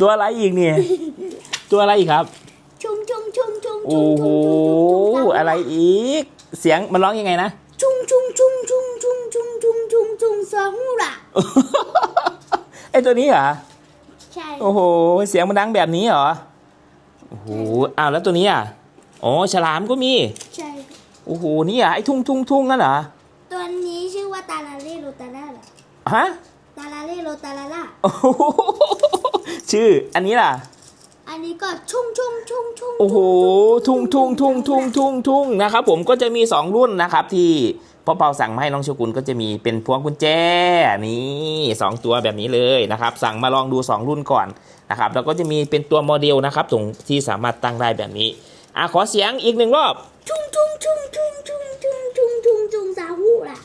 ตัวอะไรอีกเนี่ย ตัวอะไรอีกครับ ชุงชุงชุงชุงโอ้โหอะไรอีก เสียงมันร้องยังไงนะ ชุงชุงชุงชุงชุงชุงชุงชุงชุงสองละไอตัวนี้เหรอ ใช่โอ้โห เสียงมันดังแบบนี้เหรอ โอ้โห อ้าวแล้วตัวนี้อะ อ๋อ ฉลามก็มี ใช่โอ้โห นี่อะไอทุ่งทุ่งทุ่งนั่นเหรอ ตัวนี้ชื่อว่าตาลาเล่โรตาล่าเหรอฮะ ตาลาเล่โรตาลาล่าโอ้โหชื่ออันนี้ล่ะ อันนี้ก็ชุงชุงชุงชุงโอ้โห ทุ่งทุ่งทุ่งทุ่งทุ่งทุ่งนะครับผมก็จะมี 2 รุ่นนะครับที่พ่อเปาสั่งมาให้น้องโชกุนก็จะมีเป็นพวงกุญแจนี่สองตัวแบบนี้เลยนะครับ สั่งมาลองดู 2 รุ่นก่อนนะครับแล้วก็จะมีเป็นตัวโมเดลนะครับตรงที่สามารถตั้งได้แบบนี้อะขอเสียงอีกหนึ่งรอบชุงชุงชุงชุงชุงชุงชุงชุงชุงสาหูล่ะ